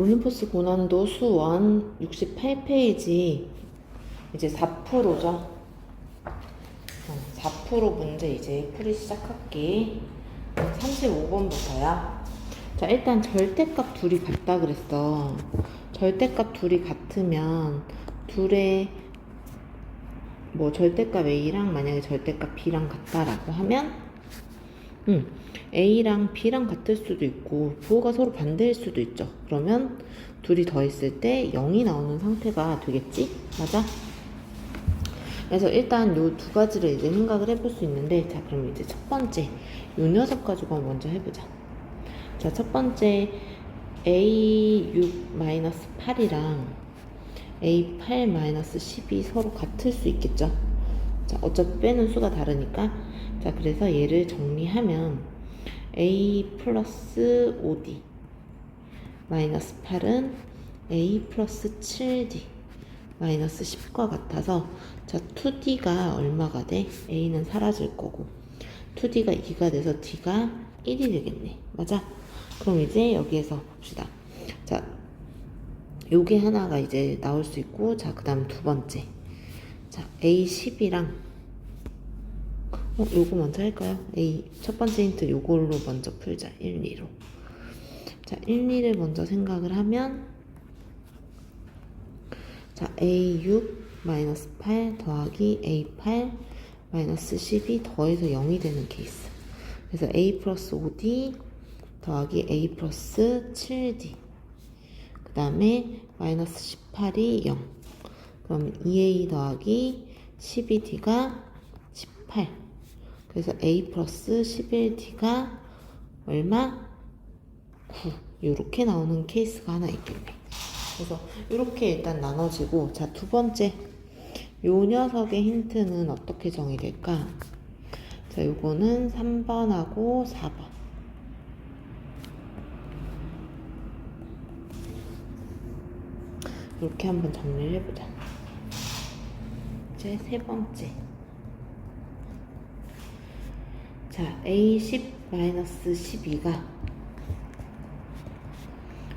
올림포스 고난도 수원 68페이지 이제 4%죠. 4% 문제 이제 풀이 시작할게. 35번부터야. 자, 일단 절대값 둘이 같다 그랬어. 절대값 둘이 같으면 둘의 뭐 절대값 A랑 만약에 절대값 B랑 같다라고 하면 음, A랑 B랑 같을 수도 있고 부호가 서로 반대일 수도 있죠. 그러면 둘이 더했을 때 0이 나오는 상태가 되겠지? 맞아? 그래서 일단 요 두 가지를 이제 생각을 해볼 수 있는데 자 그럼 이제 첫 번째 요 녀석 가지고 먼저 해보자. 자 첫 번째 A6-8이랑 A8-10이 서로 같을 수 있겠죠? 자, 어차피 빼는 수가 다르니까. 자, 그래서 얘를 정리하면 A 플러스 5D 마이너스 8은 A 플러스 7D 마이너스 10과 같아서 자, 2D가 얼마가 돼? A는 사라질 거고 2D가 2가 돼서 D가 1이 되겠네. 맞아? 그럼 이제 여기에서 봅시다. 자, 요게 하나가 이제 나올 수 있고 자 그 다음 두 번째 자 A10이랑 어 요거 먼저 할까요? A 첫 번째 힌트 요걸로 먼저 풀자. 1, 2로. 자 1, 2를 먼저 생각을 하면 자 A6 마이너스 8 더하기 A8 마이너스 10이 더해서 0이 되는 케이스. 그래서 A 플러스 5D 더하기 A 플러스 7D 그 다음에 마이너스 18이 0 그러면 2a 더하기 12d가 18 그래서 a 플러스 11d가 얼마? 9 이렇게 나오는 케이스가 하나 있겠네 그래서 이렇게 일단 나눠지고 자 두 번째 요 녀석의 힌트는 어떻게 정의될까? 자 요거는 3번하고 4번 이렇게 한번 정리를 해보자. 이제 세 번째. 자, A10-12가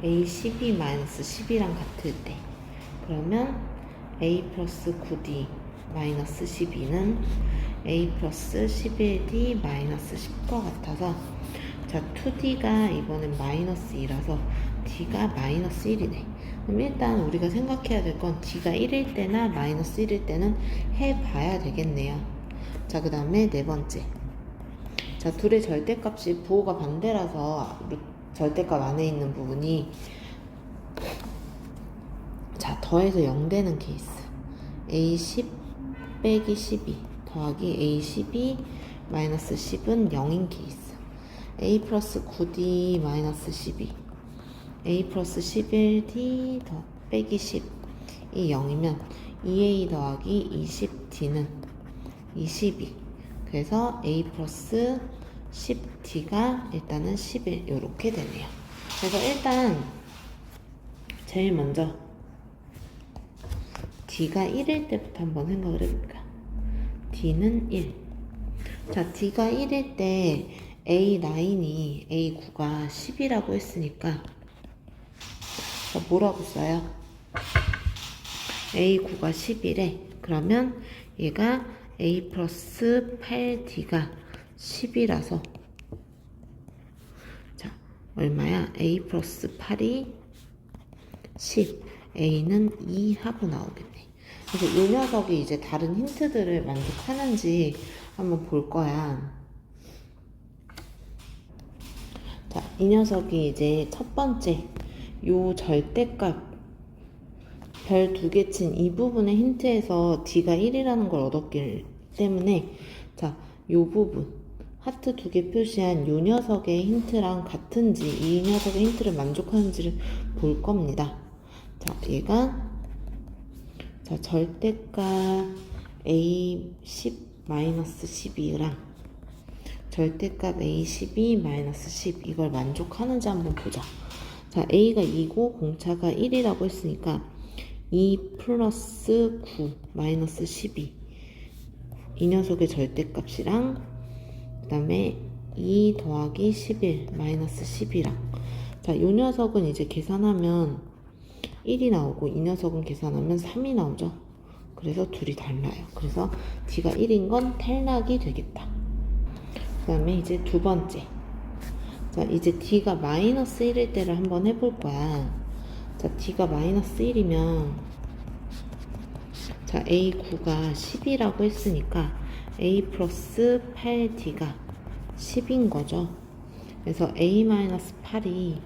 A12-10이랑 같을 때. 그러면 A 플러스 9D 마이너스 12는 A 플러스 11D 마이너스 10과 같아서 자 2D가 이번엔 마이너스 2라서 D가 마이너스 1이네. 그럼 일단 우리가 생각해야 될 건 D가 1일 때나 마이너스 1일 때는 해봐야 되겠네요. 자 그 다음에 네 번째 자 둘의 절대값이 부호가 반대라서 절대값 안에 있는 부분이 자 더해서 0 되는 케이스. A10 빼기 12 더하기 A12 마이너스 10은 0인 케이스. A 플러스 9D 마이너스 12 A 플러스 11D 더 빼기 10이 0이면 2A 더하기 20D는 22 그래서 A 플러스 10D가 일단은 11 이렇게 되네요. 그래서 일단 제일 먼저 D가 1일 때부터 한번 생각을 해볼까? D는 1 자, D가 1일 때 A9이 A9가 10이라고 했으니까 자, 뭐라고 써요? A9가 11에 그러면 얘가 A 플러스 8D가 10이라서. 자 얼마야? A 플러스 8이 10 A는 2 하고 나오겠네. 그래서 이 녀석이 이제 다른 힌트들을 만족하는지 한번 볼 거야. 자, 이 녀석이 이제 첫 번째 요 절대값 별 두 개 친 이 부분의 힌트에서 D가 1이라는 걸 얻었기 때문에 자, 요 부분 하트 두 개 표시한 요 녀석의 힌트랑 같은지 이 녀석의 힌트를 만족하는지를 볼 겁니다. 자, 얘가 자, 절대값 A10-12랑 절대값 A12-10 이걸 만족하는지 한번 보자. 자, A가 2고 공차가 1이라고 했으니까 2 플러스 9 마이너스 12 이 녀석의 절대값이랑 그 다음에 2 더하기 11 마이너스 10이랑 자, 요 녀석은 이제 계산하면 1이 나오고 이 녀석은 계산하면 3이 나오죠. 그래서 둘이 달라요. 그래서 D가 1인 건 탈락이 되겠다. 그 다음에 이제 두 번째. 자, 이제 D가 마이너스 1일 때를 한번 해볼 거야. 자, D가 마이너스 1이면, 자, A9가 10이라고 했으니까, A 플러스 8D가 10인 거죠. 그래서 A-8이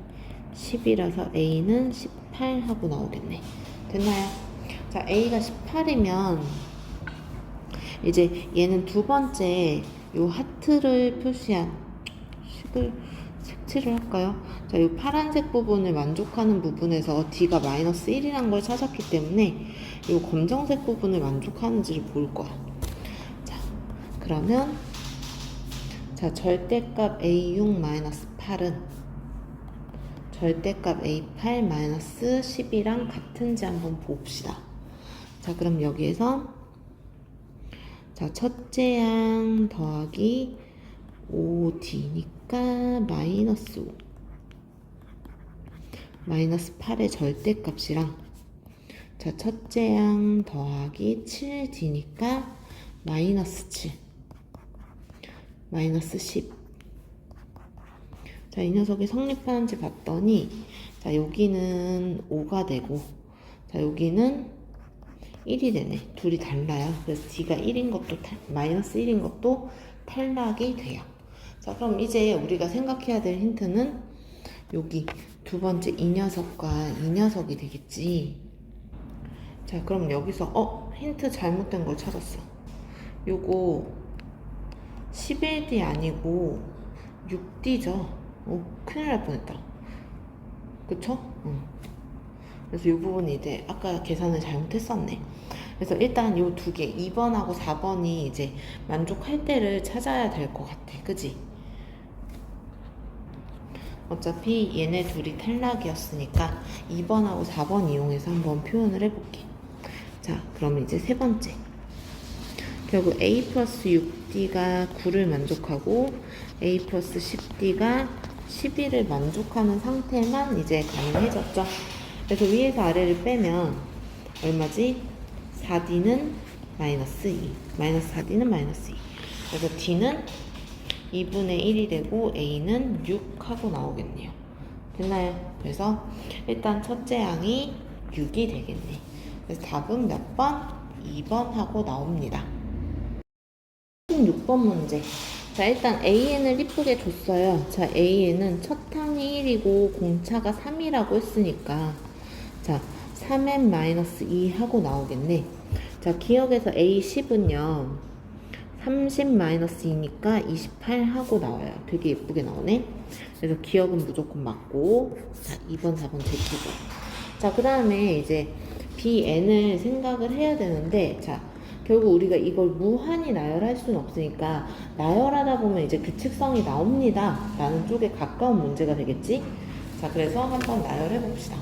10이라서 A는 18 하고 나오겠네. 됐나요? 자, A가 18이면, 이제 얘는 두 번째 요 하트를 표시한 식을 색칠을 할까요? 자, 요 파란색 부분을 만족하는 부분에서 D가 마이너스 1이란 걸 찾았기 때문에 요 검정색 부분을 만족하는지를 볼 거야. 자, 그러면 자, 절대값 A6 마이너스 8은 절대값 A8 마이너스 10이랑 같은지 한번 봅시다. 자, 그럼 여기에서 자, 첫째 양 더하기 5D니까 마이너스 5. 마이너스 8의 절대값이랑 자, 첫째 양 더하기 7D니까 마이너스 7. 마이너스 10. 자, 이 녀석이 성립하는지 봤더니 자, 여기는 5가 되고 자, 여기는 1이 되네. 둘이 달라요. 그래서 D가 1인 것도 탈- 마이너스 1인 것도 탈락이 돼요. 자, 그럼 이제 우리가 생각해야 될 힌트는 여기 두 번째 이 녀석과 이 녀석이 되겠지. 자, 그럼 여기서 어 힌트 잘못된 걸 찾았어. 요거 11D 아니고 6D죠. 어, 큰일 날 뻔했다. 그쵸? 응. 그래서 이 부분이 이제 아까 계산을 잘못했었네. 그래서 일단 이 두 개, 2번하고 4번이 이제 만족할 때를 찾아야 될 것 같아. 그지? 어차피 얘네 둘이 탈락이었으니까 2번하고 4번 이용해서 한번 표현을 해볼게. 자, 그러면 이제 세 번째. 결국 A 플러스 6D가 9를 만족하고 A 플러스 10D가 11을 만족하는 상태만 이제 가능해졌죠. 그래서 위에서 아래를 빼면 얼마지? 4D는 마이너스 2. 마이너스 4D는 마이너스 2. 그래서 D는 2분의 1이 되고 A는 6 하고 나오겠네요. 됐나요? 그래서 일단 첫째 양이 6이 되겠네. 그래서 답은 몇 번? 2번 하고 나옵니다. 16번 문제. 자, 일단 AN을 이쁘게 줬어요. 자, AN은 첫 항이 1이고 공차가 3이라고 했으니까 자, 3n-2 하고 나오겠네. 자, 기억에서 A10은요. 30-2니까 28 하고 나와요. 되게 예쁘게 나오네. 그래서 기억은 무조건 맞고 자, 2번, 4번 제끼고. 자, 그 다음에 이제 BN을 생각을 해야 되는데 자, 결국 우리가 이걸 무한히 나열할 수는 없으니까 나열하다 보면 이제 규칙성이 나옵니다. 라는 쪽에 가까운 문제가 되겠지? 자, 그래서 한번 나열해 봅시다.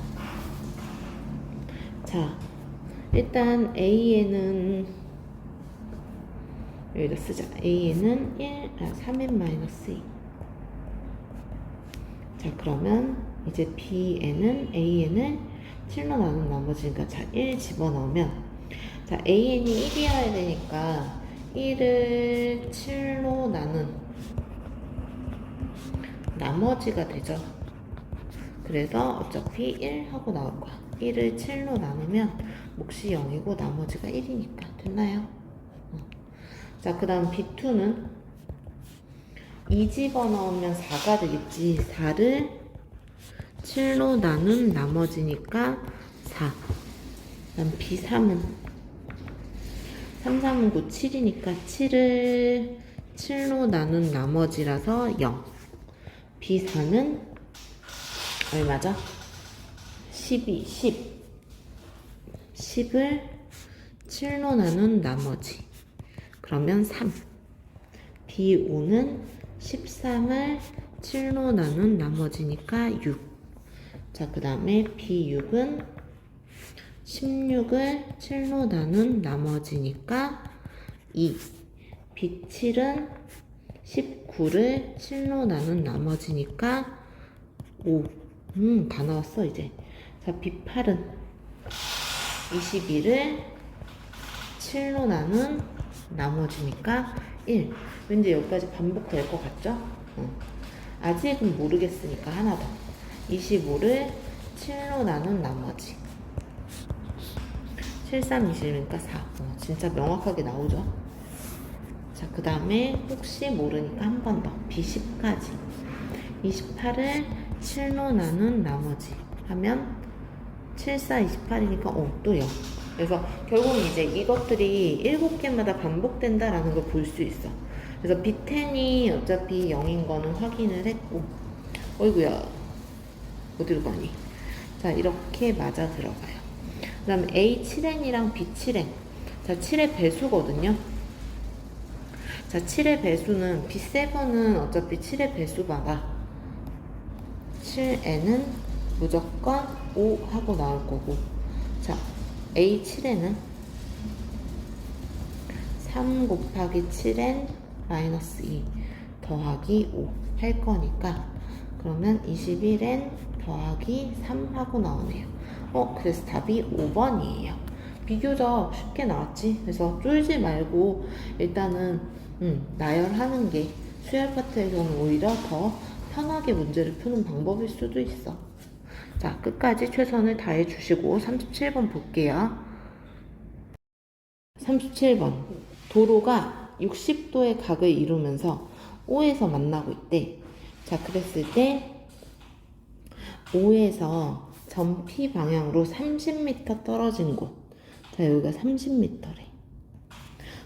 자, 일단 A에는 여기다 쓰자. A에는 1, 아, 3n 마이너스 2. 자, 그러면 이제 B에는 An을 7로 나눈 나머지니까 자, 1 집어넣으면 자, AN이 1이어야 되니까 1을 7로 나눈 나머지가 되죠. 그래서 어차피 1 하고 나올 거야. 1을 7로 나누면 몫이 0이고 나머지가 1이니까 됐나요? 어. 자, 그 다음 B2는 2 집어넣으면 4가 되겠지. 4를 7로 나눈 나머지니까 4. 그다음 B3은 3, 3은 9, 7이니까 7을 7로 나눈 나머지라서 0. B4는 얼마죠? 12, 10. 10을 7로 나눈 나머지. 그러면 3. B5는 13을 7로 나눈 나머지니까 6. 자, 그 다음에 B6은 16을 7로 나눈 나머지니까 2. B7은 19를 7로 나눈 나머지니까 5. 음, 다 나왔어, 이제. 자, B8은 21을 7로 나눈 나머지니까 1. 왠지 여기까지 반복될 것 같죠? 어. 아직은 모르겠으니까 하나 더. 25를 7로 나눈 나머지. 7, 3, 20이니까 4. 어, 진짜 명확하게 나오죠? 자, 그 다음에 혹시 모르니까 한 번 더. B10까지. 28을 7로 나눈 나머지 하면 7, 4, 28이니까 어, 또 0. 그래서 결국은 이제 이것들이 7개마다 반복된다라는 걸 볼 수 있어. 그래서 B10이 어차피 0인 거는 확인을 했고 어이구야 어디로 가니? 자 이렇게 맞아 들어가요. 그 다음에 A7N이랑 B7N 자 7의 배수거든요. 자 7의 배수는 B7은 어차피 7의 배수마다 7N은 무조건 5 하고 나올 거고 자 A7N은 3 곱하기 7N 마이너스 2 더하기 5 할 거니까 그러면 21N 더하기 3 하고 나오네요. 어, 그래서 답이 5번이에요. 비교적 쉽게 나왔지. 그래서 쫄지 말고 일단은 음, 나열하는 게 수열 파트에서는 오히려 더 편하게 문제를 푸는 방법일 수도 있어. 자, 끝까지 최선을 다해 주시고 37번 볼게요. 37번. 도로가 60도의 각을 이루면서 O에서 만나고 있대. 자, 그랬을 때 O에서 점 P 방향으로 30m 떨어진 곳. 자, 여기가 30m래.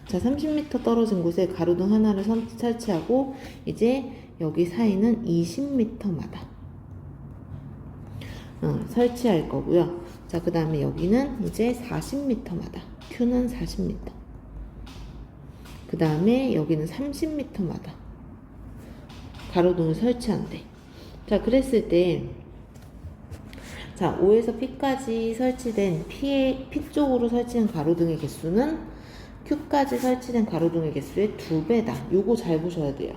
자, 30m 떨어진 곳에 가로등 하나를 선- 설치하고 이제 여기 사이는 20m마다 어, 설치할 거고요. 자, 그 다음에 여기는 이제 40m마다 Q는 40m. 그 다음에 여기는 30m마다 가로등을 설치한대. 자, 그랬을 때 자, O에서 P까지 설치된 P의, P 쪽으로 설치된 가로등의 개수는 Q까지 설치된 가로등의 개수의 두 배다. 요거 잘 보셔야 돼요.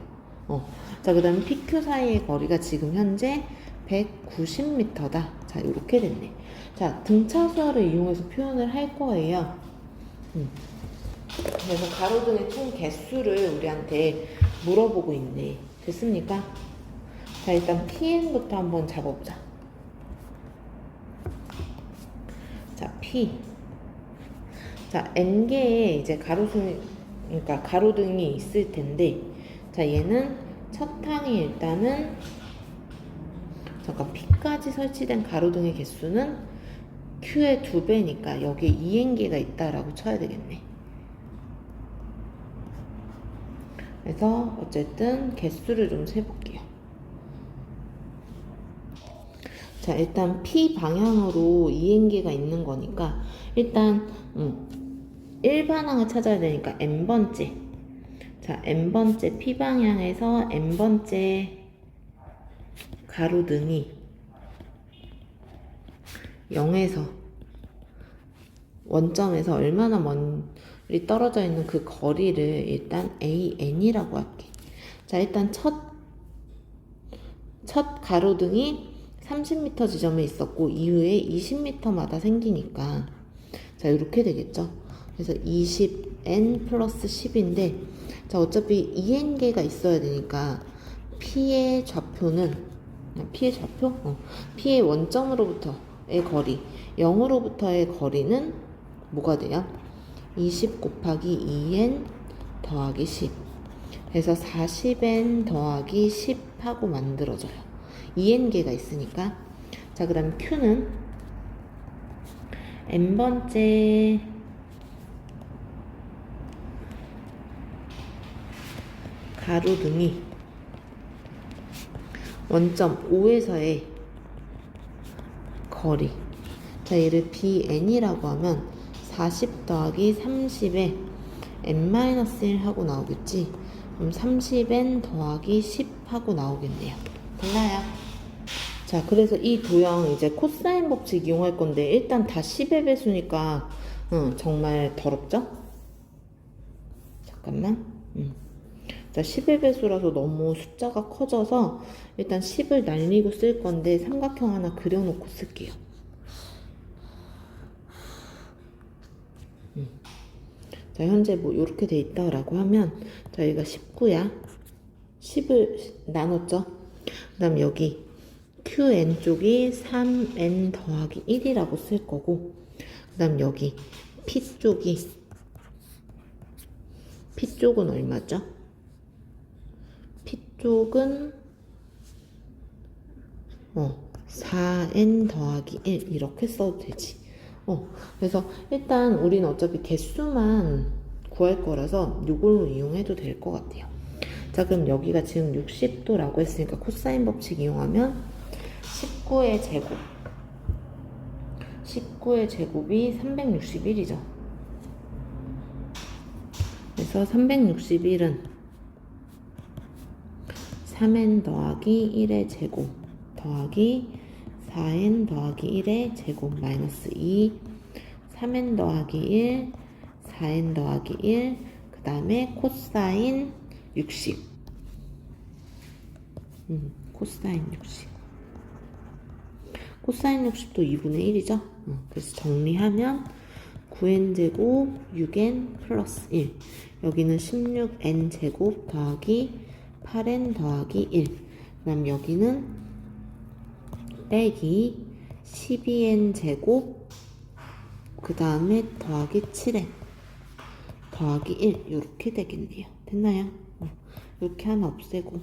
어. 자, 그 다음에 PQ 사이의 거리가 지금 현재 190m다. 자, 이렇게 됐네. 자, 등차수열을 이용해서 표현을 할 거예요. 음. 그래서 가로등의 총 개수를 우리한테 물어보고 있네. 됐습니까? 자, 일단 PN부터 한번 잡아보자. 자, P. 자, N개의 이제 가로등, 그러니까 가로등이 있을 텐데, 자, 얘는 첫 항이 일단은, 잠깐, P까지 설치된 가로등의 개수는 Q의 두 배니까 여기에 2N개가 있다라고 쳐야 되겠네. 그래서 어쨌든 개수를 좀 세볼게요. 자, 일단 P 방향으로 2N개가 있는 거니까 일단 음, 1반항을 찾아야 되니까 N번째 자, N번째 P 방향에서 N번째 가로등이 0에서 원점에서 얼마나 멀리 떨어져 있는 그 거리를 일단 AN이라고 할게. 자, 일단 첫, 첫 가로등이 30m 지점에 있었고, 이후에 20m마다 생기니까, 자, 이렇게 되겠죠. 그래서 20n 플러스 10인데, 자, 어차피 2n개가 있어야 되니까, P의 좌표는, P의 좌표? 어, P의 원점으로부터의 거리, 0으로부터의 거리는 뭐가 돼요? 20 곱하기 2n 더하기 10. 그래서 40n 더하기 10 하고 만들어져요. 2n개가 있으니까. 자, 그 다음에 Q는 n번째 가로등이 원점 5에서의 거리. 자, 얘를 bn이라고 하면 40 더하기 30에 n-1 하고 나오겠지? 그럼 30n 더하기 10 하고 나오겠네요. 됐나요? 자, 그래서 이 도형 이제 코사인 법칙 이용할 건데 일단 다 10의 배수니까 응, 정말 더럽죠? 잠깐만. 음. 자, 10의 배수라서 너무 숫자가 커져서 일단 10을 날리고 쓸 건데 삼각형 하나 그려놓고 쓸게요. 음. 자, 현재 뭐 이렇게 돼 있다라고 하면 자, 여기가 19야. 10을 나눴죠. 그 다음 여기 QN 쪽이 3N 더하기 1이라고 쓸 거고 그 다음 여기 P 쪽이 P 쪽은 얼마죠? P 쪽은 어 4N 더하기 1 이렇게 써도 되지. 어 그래서 일단 우리는 어차피 개수만 구할 거라서 이걸로 이용해도 될 것 같아요. 자 그럼 여기가 지금 60도라고 했으니까 코사인 법칙 이용하면 19의 제곱 19의 제곱이 361이죠. 그래서 361은 3n 더하기 1의 제곱 더하기 4n 더하기 1의 제곱 마이너스 2 3n 더하기 1 4n 더하기 1 그 다음에 코사인 60 음, 코사인 60 코사인 60도 2분의 1이죠? 그래서 정리하면 9n제곱 6n 플러스 1 여기는 16n제곱 더하기 8n 더하기 1 그다음 여기는 빼기 12n제곱 그 다음에 더하기 7n 더하기 1 이렇게 되겠네요. 됐나요? 어, 이렇게 하나 없애고.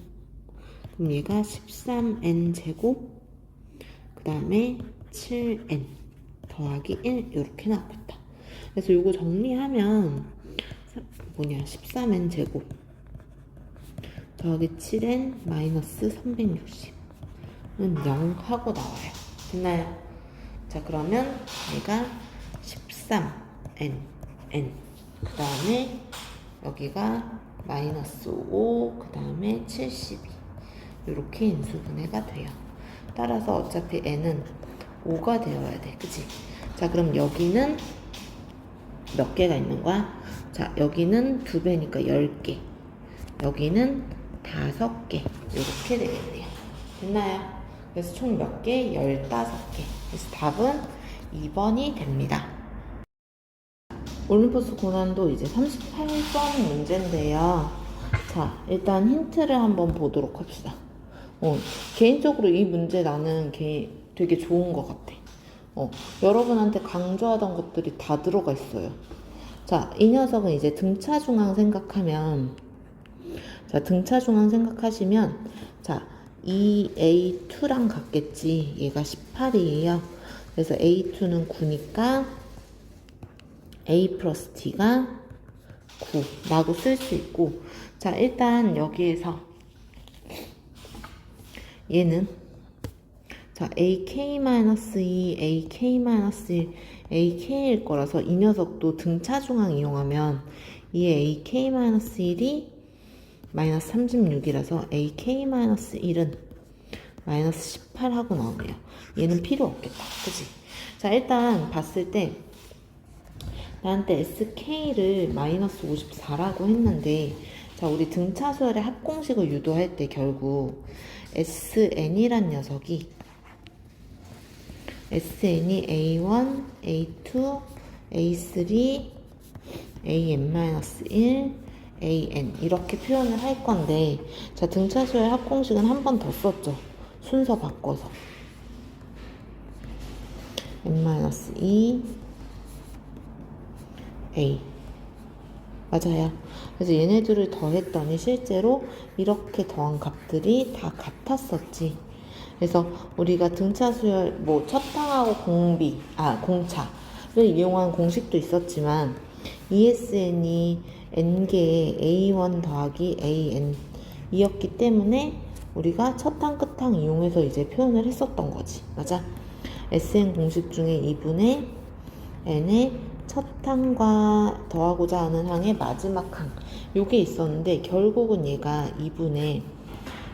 그럼 얘가 13n 제곱 그 다음에 7n 더하기 1 이렇게 나왔다. 그래서 이거 정리하면 사- 뭐냐 13n 제곱 더하기 7n 마이너스 360은 0 하고 나와요 됐나요? 자 그러면 얘가 13n n 그 다음에 여기가 마이너스 5, 그 다음에 72 이렇게 인수분해가 돼요. 따라서 어차피 n은 5가 되어야 돼. 그치? 자, 그럼 여기는 몇 개가 있는 거야? 자, 여기는 2배니까 10개. 여기는 5개. 이렇게 되겠네요. 됐나요? 그래서 총 몇 개? 15개. 그래서 답은 2번이 됩니다. 올림포스 고난도 이제 38번 문제인데요. 자, 일단 힌트를 한번 보도록 합시다. 어, 개인적으로 이 문제 나는 개, 되게 좋은 것 같아. 어, 여러분한테 강조하던 것들이 다 들어가 있어요. 자, 이 녀석은 이제 등차 중앙 생각하면, 자, 등차 중앙 생각하시면, 자, 이 A2랑 같겠지. 얘가 18이에요. 그래서 A2는 9니까 A 플러스 T가 9라고 쓸 수 있고 자 일단 여기에서 얘는 자 AK-2, AK-1, AK일 거라서 이 녀석도 등차 중앙 이용하면 이 AK-1이 마이너스 36이라서 AK-1은 마이너스 18 하고 나오네요. 얘는 필요 없겠다. 그치? 자 일단 봤을 때 나한테 SK를 마이너스 54라고 했는데 자 우리 등차 수열의 합공식을 유도할 때 결국 SN이란 녀석이 SN이 A1, A2, A3, AN-1, AN 이렇게 표현을 할 건데 자 등차 수열 합공식은 한 번 더 썼죠 순서 바꿔서 N-2 A. 맞아요. 그래서 얘네들을 더했더니 실제로 이렇게 더한 값들이 다 같았었지. 그래서 우리가 등차 수열, 뭐, 첫탕하고 공비, 아, 공차를 이용한 공식도 있었지만, ESN이 N개의 A1 더하기 AN 이었기 때문에 우리가 첫탕, 끝탕 이용해서 이제 표현을 했었던 거지. 맞아? SN 공식 중에 2분의 n의 첫 항과 더하고자 하는 항의 마지막 항 요게 있었는데 결국은 얘가 2분의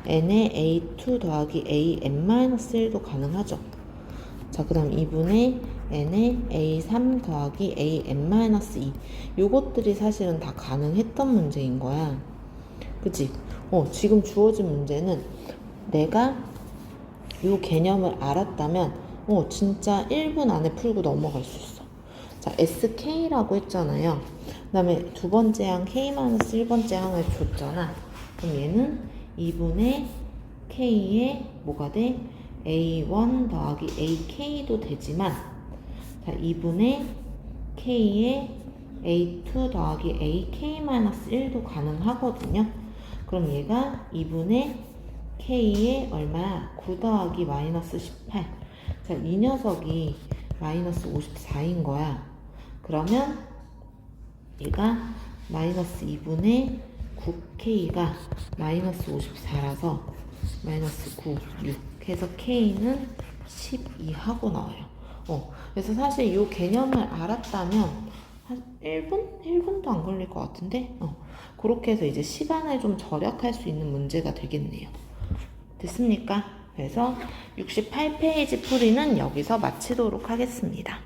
n의 a2 더하기 an-1도 가능하죠 자 그 다음 2분의 n의 a3 더하기 an-2 요것들이 사실은 다 가능했던 문제인 거야 그치? 어, 지금 주어진 문제는 내가 이 개념을 알았다면, 어, 진짜 1분 안에 풀고 넘어갈 수 있어. 자, SK라고 했잖아요. 그 다음에 두 번째 항 K-1번째 항을 줬잖아. 그럼 얘는 2분의 K에 뭐가 돼? A1 더하기 AK도 되지만, 자, 2분의 K에 A2 더하기 AK-1도 가능하거든요. 그럼 얘가 2분의 K에 얼마야? 9 더하기 마이너스 18. 자, 이 녀석이 마이너스 54인 거야. 그러면 얘가 마이너스 2분의 9K가 마이너스 54라서 마이너스 9, 6 해서 K는 12 하고 나와요. 어, 그래서 사실 이 개념을 알았다면 한 1분? 1분도 안 걸릴 것 같은데? 어, 그렇게 해서 이제 시간을 좀 절약할 수 있는 문제가 되겠네요. 됐습니까? 그래서 68페이지 풀이는 여기서 마치도록 하겠습니다.